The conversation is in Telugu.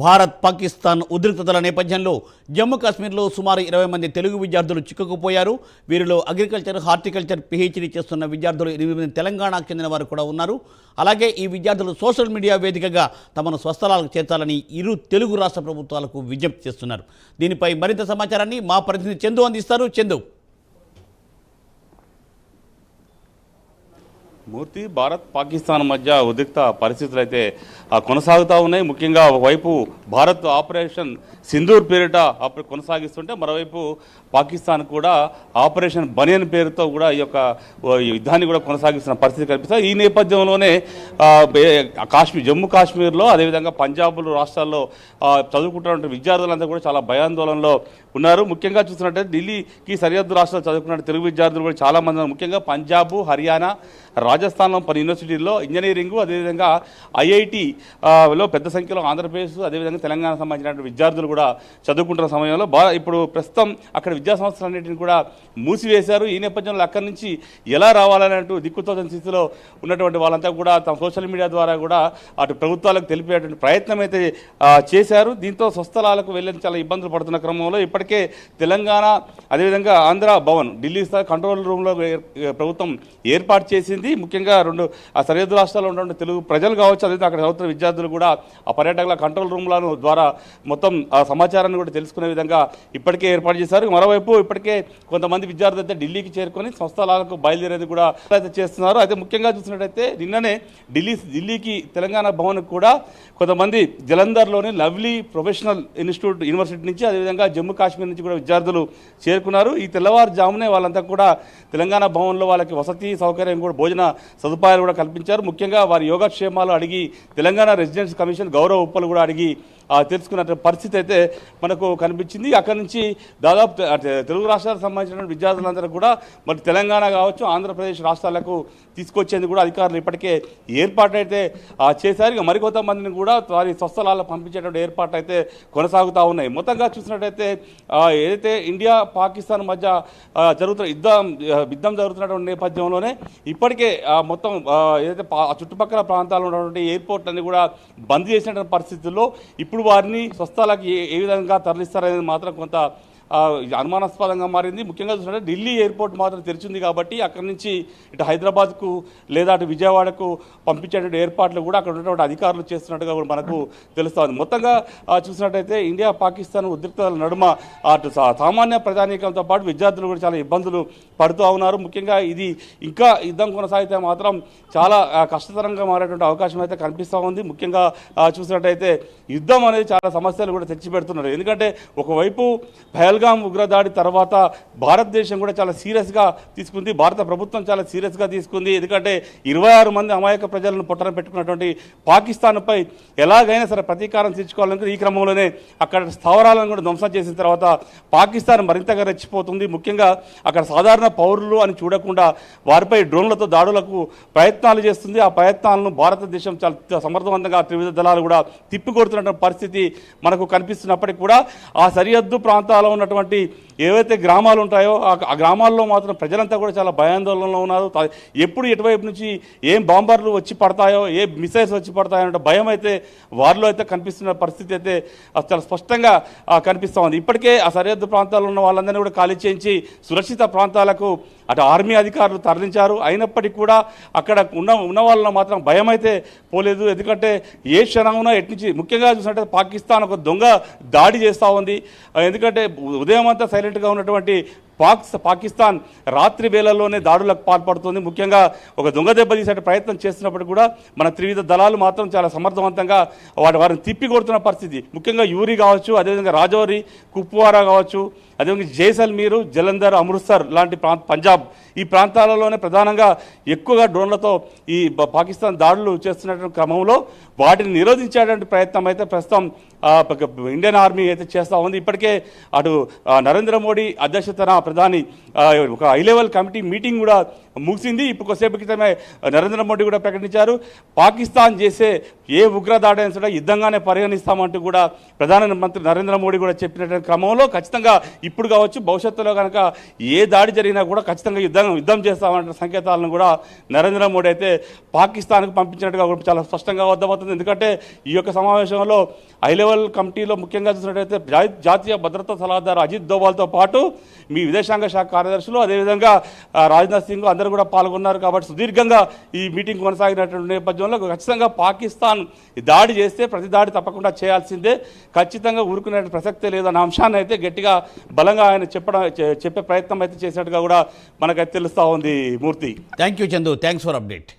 భారత్ పాకిస్తాన్ ఉద్రిక్తతల నేపథ్యంలో జమ్మూ కాశ్మీర్లో సుమారు ఇరవై మంది తెలుగు విద్యార్థులు చిక్కుకుపోయారు. వీరిలో అగ్రికల్చర్ హార్టికల్చర్ పిహెచ్డీ చేస్తున్న విద్యార్థులు ఎనిమిది మంది తెలంగాణకు చెందిన వారు కూడా ఉన్నారు. అలాగే ఈ విద్యార్థులు సోషల్ మీడియా వేదికగా తమను స్వస్థలాలకు చేర్చాలని ఇరు తెలుగు రాష్ట్ర ప్రభుత్వాలకు విజ్ఞప్తి చేస్తున్నారు. దీనిపై మరింత సమాచారాన్ని మా ప్రతినిధి చందు అందిస్తారు. చందు. మూర్తి భారత్ పాకిస్తాన్ మధ్య ఉద్రిక్త పరిస్థితులు అయితే కొనసాగుతూ ఉన్నాయి. ముఖ్యంగా ఒకవైపు భారత్ ఆపరేషన్ సింధూర్ పేరిట కొనసాగిస్తుంటే మరోవైపు పాకిస్తాన్ కూడా ఆపరేషన్ బనియన్ పేరుతో కూడా ఈ యొక్క యుద్ధాన్ని కూడా కొనసాగిస్తున్న పరిస్థితి కనిపిస్తుంది. ఈ నేపథ్యంలోనే కాశ్మీర్ జమ్మూ కాశ్మీర్లో అదేవిధంగా పంజాబ్ రాష్ట్రాల్లో చదువుకుంటున్నటువంటి చదువుకుంటున్న విద్యార్థులంతా కూడా చాలా భయాందోళనలో ఉన్నారు. ముఖ్యంగా చూసినట్టయితే ఢిల్లీకి సరిహద్దు రాష్ట్రాలు చదువుకున్న తెలుగు విద్యార్థులు కూడా చాలామంది ముఖ్యంగా పంజాబ్ హర్యానా రాజస్థాన్లో పలు యూనివర్సిటీల్లో ఇంజనీరింగ్ అదేవిధంగా ఐఐటి లో పెద్ద సంఖ్యలో ఆంధ్రప్రదేశ్ అదేవిధంగా తెలంగాణ సంబంధించినటువంటి విద్యార్థులు కూడా చదువుకుంటున్న సమయంలో బా ఇప్పుడు ప్రస్తుతం అక్కడ విద్యా సంస్థలన్నింటిని కూడా మూసివేశారు. ఈ నేపథ్యంలో అక్కడి నుంచి ఎలా రావాలన్నట్టు దిక్కుతోచని స్థితిలో ఉన్నటువంటి వాళ్ళంతా కూడా తమ సోషల్ మీడియా ద్వారా కూడా అటు ప్రభుత్వాలకు తెలిపేటువంటి ప్రయత్నం అయితే చేశారు. దీంతో స్వస్థలాలకు వెళ్ళని చాలా ఇబ్బందులు పడుతున్న క్రమంలో ఇప్పటికే తెలంగాణ అదేవిధంగా ఆంధ్ర భవన్ ఢిల్లీ స్థాయి కంట్రోల్ రూమ్లో ప్రభుత్వం ఏర్పాటు చేసింది. ముఖ్యంగా రెండు ఆ సరిహద్దు రాష్ట్రాల్లో ఉన్నటువంటి తెలుగు ప్రజలు కావచ్చు అదే అక్కడ చదువుతున్న విద్యార్థులు కూడా ఆ పర్యాటకుల కంట్రోల్ రూమ్లను ద్వారా మొత్తం ఆ సమాచారాన్ని కూడా తెలుసుకునే విధంగా ఇప్పటికే ఏర్పాటు చేశారు. మరోవైపు ఇప్పటికే కొంతమంది విద్యార్థులు అయితే ఢిల్లీకి చేరుకొని సంస్థలకు బయలుదేరేది కూడా అయితే చేస్తున్నారు. అయితే ముఖ్యంగా చూసినట్టయితే నిన్ననే ఢిల్లీ ఢిల్లీకి తెలంగాణ భవన్కి కూడా కొంతమంది జలంధర్లోని లవ్లీ ప్రొఫెషనల్ ఇన్స్టిట్యూట్ యూనివర్సిటీ నుంచి అదేవిధంగా జమ్మూ కాశ్మీర్ నుంచి కూడా విద్యార్థులు చేరుకున్నారు. ఈ తెల్లవారుజామునే వాళ్ళంతా కూడా తెలంగాణ భవన్లో వాళ్ళకి వసతి సౌకర్యం కూడా భోజన సదుపాయాలు కూడా కల్పించారు. ముఖ్యంగా వారి యోగక్షేమాలు అడిగి తెలంగాణ రెసిడెన్స్ కమిషన్ గౌరవ ఉప్పలు కూడా అడిగి తెలుసుకున్న పరిస్థితి అయితే మనకు కనిపించింది. అక్కడి నుంచి దాదాపు అంటే తెలుగు రాష్ట్రాలకు సంబంధించిన విద్యార్థులందరూ కూడా మరి తెలంగాణ కావచ్చు ఆంధ్రప్రదేశ్ రాష్ట్రాలకు తీసుకొచ్చేందుకు కూడా అధికారులు ఇప్పటికే ఏర్పాటు అయితే చేశారు. ఇక మరికొంతమందిని కూడా వారి స్వస్థలాల్లో పంపించేటువంటి ఏర్పాట్లు అయితే కొనసాగుతూ ఉన్నాయి. మొత్తంగా చూసినట్టయితే ఏదైతే ఇండియా పాకిస్తాన్ మధ్య జరుగుతున్న యుద్ధం యుద్ధం జరుగుతున్నటువంటి నేపథ్యంలోనే ఇప్పటికే మొత్తం ఏదైతే చుట్టుపక్కల ప్రాంతాల్లో ఉన్నటువంటి ఎయిర్పోర్ట్ అన్ని కూడా బంద్ చేసినటువంటి పరిస్థితుల్లో ఇప్పుడు వారిని స్వస్థలాలకు ఏ విధంగా తరలిస్తారనేది మాత్రం కొంత అనుమానాస్పదంగా మారింది. ముఖ్యంగా చూసినట్టే ఢిల్లీ ఎయిర్పోర్ట్ మాత్రం తెరిచింది కాబట్టి అక్కడి నుంచి ఇటు హైదరాబాద్కు లేదా అటు విజయవాడకు పంపించేటువంటి ఏర్పాట్లు కూడా అక్కడ ఉన్నటువంటి అధికారులు చేస్తున్నట్టుగా కూడా మనకు తెలుస్తోంది. మొత్తంగా చూసినట్టయితే ఇండియా పాకిస్తాన్ ఉద్రిక్తల నడుమ అటు సా- సామాన్య ప్రజానీకంతో పాటు విద్యార్థులు కూడా చాలా ఇబ్బందులు పడుతూ ఉన్నారు. ముఖ్యంగా ఇది ఇంకా యుద్ధం కొనసాగితే మాత్రం చాలా కష్టతరంగా మారేటువంటి అవకాశం అయితే కనిపిస్తూ ఉంది. ముఖ్యంగా చూసినట్టయితే యుద్ధం అనేది చాలా సమస్యలు కూడా తెచ్చిపెడుతున్నారు ఎందుకంటే ఒకవైపు పహల్గాం ఉగ్రదాడి తర్వాత భారతదేశం కూడా చాలా సీరియస్గా తీసుకుంది. భారత ప్రభుత్వం చాలా సీరియస్గా తీసుకుంది. ఎందుకంటే ఇరవై ఆరు మంది అమాయక ప్రజలను పొట్టన పెట్టుకున్నటువంటి పాకిస్తాన్పై ఎలాగైనా సరే ప్రతీకారం తీర్చుకోవాలని ఈ క్రమంలోనే అక్కడ స్థావరాలను కూడా ధ్వంసం చేసిన తర్వాత పాకిస్తాన్ మరింతగా రెచ్చిపోతుంది. ముఖ్యంగా అక్కడ సాధారణ పౌరులు అని చూడకుండా వారిపై డ్రోన్లతో దాడులకు ప్రయత్నాలు చేస్తుంది. ఆ ప్రయత్నాలను భారతదేశం చాలా సమర్థవంతంగా త్రివిధ దళాలు కూడా తిప్పికొడుతున్న పరిస్థితి మనకు కనిపిస్తున్నప్పటికీ కూడా ఆ సరిహద్దు ప్రాంతాల్లో ఉన్నటువంటి ఏవైతే గ్రామాలు ఉంటాయో ఆ గ్రామాల్లో మాత్రం ప్రజలంతా కూడా చాలా భయాందోళనలో ఉన్నారు. ఎప్పుడు ఎటువైపు నుంచి ఏం బాంబర్లు వచ్చి పడతాయో ఏ మిసైల్స్ వచ్చి పడతాయో అనే భయం అయితే వారిలో అయితే కనిపిస్తున్న పరిస్థితి అయితే చాలా స్పష్టంగా కనిపిస్తూ ఉంది. ఇప్పటికే ఆ సరిహద్దు ప్రాంతాల్లో ఉన్న వాళ్ళందరినీ కూడా ఖాళీ చేయించి సురక్షిత ప్రాంతాలకు అటు ఆర్మీ అధికారులు తరలించారు. అయినప్పటికీ కూడా అక్కడ ఉన్న ఉన్న వాళ్ళలో మాత్రం భయం అయితే పోలేదు. ఎందుకంటే ఏ క్షణమున ఎట్నుంచి ముఖ్యంగా చూసినట్టు పాకిస్తాన్ ఒక దొంగ దాడి చేస్తూ ఉంది. ఎందుకంటే ఉదయం అంతా సైలెంట్గా ఉన్నటువంటి పాక్ పాకిస్తాన్ రాత్రి వేళల్లోనే దాడులకు పాల్పడుతుంది. ముఖ్యంగా ఒక దొంగ దెబ్బ తీసే ప్రయత్నం చేస్తున్నప్పుడు కూడా మన త్రివిధ దళాలు మాత్రం చాలా సమర్థవంతంగా వాటి వారిని తిప్పికొడుతున్న పరిస్థితి. ముఖ్యంగా యూరి కావచ్చు అదేవిధంగా రాజౌరి కుప్వారా కావచ్చు అదేవిధంగా జైసల్మీరు జలంధర్ అమృత్సర్ లాంటి పంజాబ్ ఈ ప్రాంతాలలోనే ప్రధానంగా ఎక్కువగా డ్రోన్లతో ఈ పాకిస్తాన్ దాడులు చేస్తున్నటువంటి క్రమంలో వాటిని నిరోధించేటువంటి ప్రయత్నం అయితే ప్రస్తుతం ఇండియన్ ఆర్మీ అయితే చేస్తూ ఉంది. ఇప్పటికే అటు నరేంద్ర మోడీ అధ్యక్షతన ప్రధాని ఒక హై లెవెల్ కమిటీ మీటింగ్ కూడా ముగిసింది. ఇప్పుడు కొద్దిసేపు క్రితమే నరేంద్ర మోడీ కూడా ప్రకటించారు. పాకిస్తాన్ చేసే ఏ ఉగ్రదాడైనా అయినా సరే యుద్ధంగానే పరిగణిస్తామంటూ కూడా ప్రధానమంత్రి నరేంద్ర మోడీ కూడా చెప్పినటువంటి క్రమంలో ఖచ్చితంగా ఇప్పుడు కావచ్చు భవిష్యత్తులో కనుక ఏ దాడి జరిగినా కూడా ఖచ్చితంగా యుద్ధం యుద్ధం చేస్తామంటే సంకేతాలను కూడా నరేంద్ర మోడీ అయితే పాకిస్తాన్కు పంపించినట్టుగా కూడా చాలా స్పష్టంగా అర్థమవుతుంది. ఎందుకంటే ఈ యొక్క సమావేశంలో హై లెవెల్ కమిటీలో ముఖ్యంగా చూసినట్టయితే జాతీయ భద్రతా సలహాదారు అజిత్ దోవాల్తో పాటు మీ విదేశాంగ శాఖ కార్యదర్శులు అదేవిధంగా రాజ్నాథ్ సింగ్ అందరూ కూడా పాల్గొన్నారు కాబట్టి సుదీర్ఘంగా ఈ మీటింగ్ కొనసాగినటువంటి నేపథ్యంలో ఖచ్చితంగా పాకిస్తాన్ ఈ దాడి చేస్తే ప్రతి దాడి తప్పకుండా చేయాల్సిందే. ఖచ్చితంగా ఊరుకునే ప్రసక్తే లేదన్న అంశాన్ని అయితే గట్టిగా బలంగా ఆయన చెప్పడం చెప్పే ప్రయత్నం అయితే చేసినట్టుగా కూడా మనకైతే తెలుస్తూ ఉంది Murthy. Thank you Chandu thanks for update